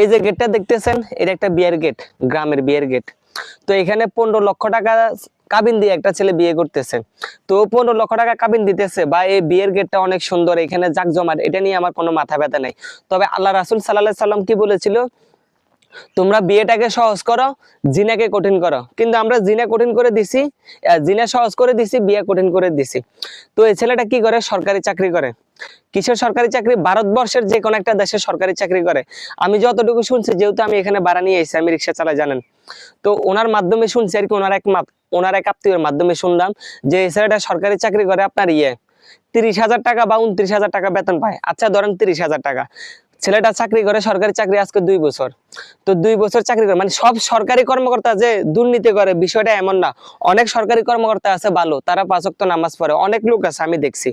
এই যে গেটটা দেখতেছেন, এটা একটা বিয়ের গেট গ্রামের বিয়ের গেট তো এখানে পনেরো লক্ষ টাকা কাবিন দিয়ে একটা ছেলে বিয়ে করতেছে। তো পনেরো লক্ষ টাকা কাবিন দিতেছে, বা এই বিয়ের গেটটা অনেক সুন্দর, এখানে জাকজমাট, এটা নিয়ে আমার কোনো মাথা ব্যথা নেই। তবে আল্লাহ রাসুল সাল্লাহ সাল্লাম কি বলেছিল? তোমরা বিয়েটাকে সহজ করো, জিনাকে কঠিন করো। কিন্তু আমরা জিনা কঠিন করে দিছি জিনা সহজ করে দিছি, বিয়ে কঠিন করে দিছি। তো এই ছেলেটা কি করে? সরকারি চাকরি করে। কিসের সরকারি চাকরি? ভারতবর্ষের যে কোনো একটা দেশে সরকারি চাকরি করে। আমি যতটুকু শুনছি, যেহেতু আমি এখানে বাড়া নিয়ে এসেছি, আমি রিক্সা চালাই জানেন? তো ওনার মাধ্যমে শুনছি আর কি, ওনার এক ওনার এক আত্মীয়ের মাধ্যমে শুনলাম যে এছাড়া সরকারি চাকরি করে আপনার ইয়ে তিরিশ হাজার টাকা বা উনত্রিশ হাজার টাকা বেতন পায়। আচ্ছা ধরেন তিরিশ হাজার টাকা। ছেলেটা চাকরি করে, সরকারি চাকরি আজকে দুই বছর। তো দুই বছর চাকরি করে মানে সব সরকারি কর্মকর্তা যে দুর্নীতি করে, বিষয়টা এমন না। অনেক সরকারি কর্মকর্তা আছে ভালো, তারা পাঁচক্ত নামাজ পড়ে। অনেক লোক আছে, আমি দেখছি।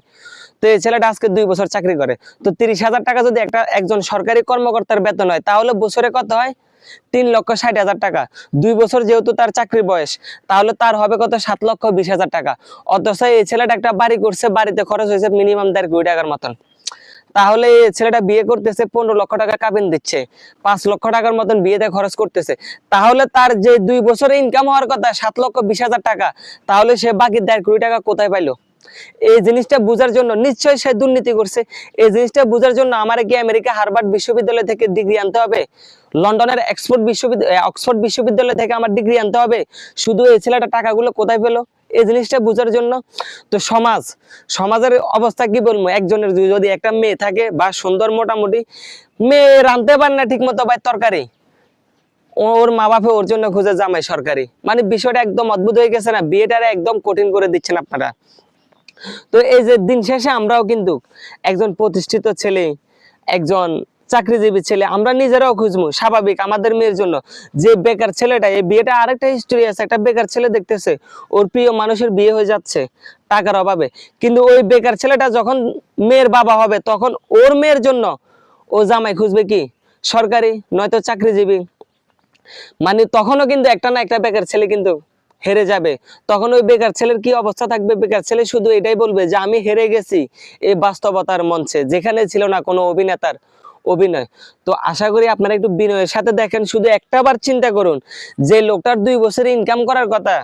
তো এই ছেলেটা আজকে দুই বছর চাকরি করে। তো তিরিশ হাজার টাকা যদি একটা, একজন সরকারি কর্মকর্তার বেতন হয়, তাহলে বছরে কত হয়? তিন লক্ষ ষাট হাজার টাকা। দুই বছর যেহেতু তার চাকরি বয়স, তাহলে তার হবে কত? সাত লক্ষ বিশ হাজার টাকা। অথচ এই ছেলেটা একটা বাড়ি করছে, বাড়িতে খরচ হয়েছে মিনিমাম দেড় কোটি টাকার মতন। তাহলে ছেলেটা বিয়ে করতেছে, পনেরো লক্ষ টাকা কাবিন দিচ্ছে, পাঁচ লক্ষ টাকার মতন বিয়েতে খরচ করতেছে। তাহলে তার যে দুই বছরে ইনকাম হওয়ার কথা, সাত লক্ষ বিশ হাজার টাকা, তাহলে সে বাকি দেড় কোটি টাকা কোথায় পাইলো? এই জিনিসটা বোঝার জন্য নিশ্চয়ই সে দুর্নীতি করছে। এই জিনিসটা বোঝার জন্য আমার কি আমেরিকা হার্ভার্ড বিশ্ববিদ্যালয় থেকে ডিগ্রি আনতে হবে? লন্ডনের অক্সফোর্ড বিশ্ববিদ্যালয় অক্সফোর্ড বিশ্ববিদ্যালয় থেকে আমার ডিগ্রি আনতে হবে? শুধু এই ছেলেটা টাকাগুলো কোথায় পেল? এই জিনিসটা বোঝার জন্য তো সমাজ, সমাজের অবস্থা কি বলব? একজনের যদি- একটা মেয়ে থাকে বা সুন্দর মোটামুটি, মেয়ে রাঁধতে পারে না ঠিক মতো ভাই তরকারি। ওর মা বাপে ওর জন্য খুঁজে জামাই সরকারি। মানে বিষয়টা একদম অদ্ভুত হয়ে গেছে না? বিয়েটারে একদম কঠিন করে দিচ্ছেন আপনারা। তো এই যে দিন শেষে আমরাও কিন্তু একজন প্রতিষ্ঠিত ছেলে, একজন চাকরিজীবী ছেলে, আমরা নিজেরাও খুঁজবো, স্বাভাবিক, আমাদের মেয়ের জন্য। যে বেকার ছেলেটা, এই বিয়েটা আরেকটা হিস্টোরি আছে, একটা বেকার ছেলে দেখতেছে, ওর প্রিয় মানুষের বিয়ে হয়ে যাচ্ছে, টাকার অভাবে। কিন্তু ওই বেকার ছেলেটা যখন মেয়ের বাবা হবে, তখন ওর মেয়ের জন্য ও জামাই খুঁজবে কি? সরকারি, নয়তো চাকরিজীবী। মানে তখনও কিন্তু একটা না একটা বেকার ছেলে কিন্তু হেরে যাবে। তখন ওই বেকার ছেলের কি অবস্থা থাকবে? বেকার ছেলে শুধু এটাই বলবে যে, আমি হেরে গেছি। এই বাস্তবতার মঞ্চে, যেখানে ছিল না কোনো অভিনেতার। অভিনয়। তো আশা করি আপনারা একটু বিনয়ের সাথে দেখেন, শুধু একটা বার চিন্তা করুন যে লোকটার দুই বছরে ইনকাম করার কথা।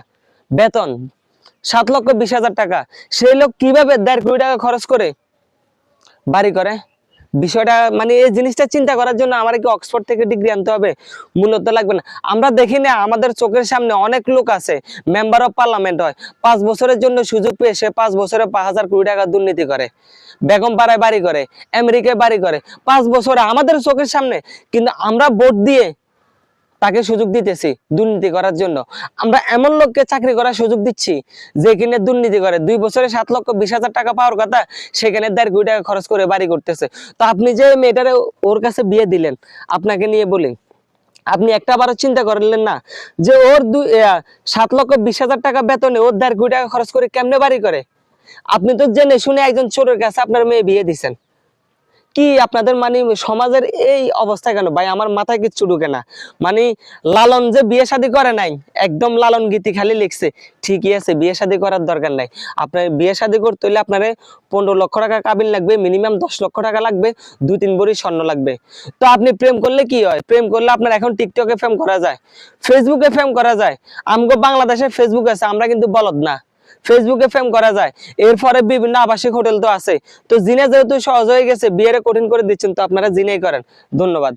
বেতন, সাত লক্ষ বিশ হাজার টাকা। সেই লোক কীভাবে দেড় কোটি টাকা খরচ করে বাড়ি করে? বিষয়টা মানে এই জিনিসটা চিন্তা করার জন্য আমার কি অক্সফোর্ড থেকে ডিগ্রি আনতে হবে? মূলত লাগবে না। আমরা দেখি না, আমাদের চোখের সামনে অনেক লোক আছে মেম্বার অফ পার্লামেন্ট হয়। পাঁচ বছরের জন্য সুযোগ পেয়ে সে পাঁচ বছরে পাঁচ হাজার কোটি টাকা দুর্নীতি করে। বেগম পাড়ায় বাড়ি করে, আমেরিকায় বাড়ি করে। পাঁচ বছরে আমাদের চোখের সামনে, কিন্তু আমরা ভোট দিয়ে তাকে সুযোগ দিতেছি দুর্নীতি করার জন্য। আমরা এমন লোককে চাকরি করার সুযোগ দিচ্ছি, যে কিনে দুর্নীতি করে। দুই বছরে সাত লক্ষ বিশ হাজার টাকা পাওয়ার কথা, সেখানে দেড় কোটি টাকা খরচ করে বাড়ি করতেছে। তো আপনি যে মেয়েটারে ওর কাছে বিয়ে দিলেন, আপনাকে নিয়ে বলি, আপনি একটা বারও চিন্তা করলেন না, যে ওর দুই সাত লক্ষ বিশ হাজার টাকা বেতনে ওর দেড় কোটি টাকা খরচ করে কেমনে বাড়ি করে? আপনি তো জেনে শুনে একজন চোরের কাছে আপনার মেয়ে বিয়ে দিছেন। কি আপনাদের মানে সমাজের এই অবস্থা কেন? ভাই, আমার মাথায় কিচ্ছু ঢুকে না। মানে লালন যে বিয়ে শাদী করে নাই, একদম লালন গীতি খালি লিখছে। ঠিকই আছে, বিয়ে শাদী করার দরকার নাই। আপনার বিয়ে শাদী করতে হলে আপনার পনেরো লক্ষ টাকা কাবিল লাগবে, মিনিমাম দশ লক্ষ টাকা লাগবে, দুই তিন বড়ি স্বর্ণ লাগবে। তো আপনি প্রেম করলে কি হয়? প্রেম করলে আপনার এখন টিকটকে ফেম করা যায় ফেসবুকে ফেম করা যায়। আমগো বাংলাদেশে ফেসবুক আছে, আমরা কিন্তু বলদ না। ফেসবুকে ফেম করা যায়। এরপরে বিভিন্ন আবাসিক হোটেল তো আছে তো জিনে যেহেতু সহজ হয়ে গেছে, বিয়েরে কঠিন করে দিচ্ছেন, তো আপনারা জিনেই করেন। ধন্যবাদ।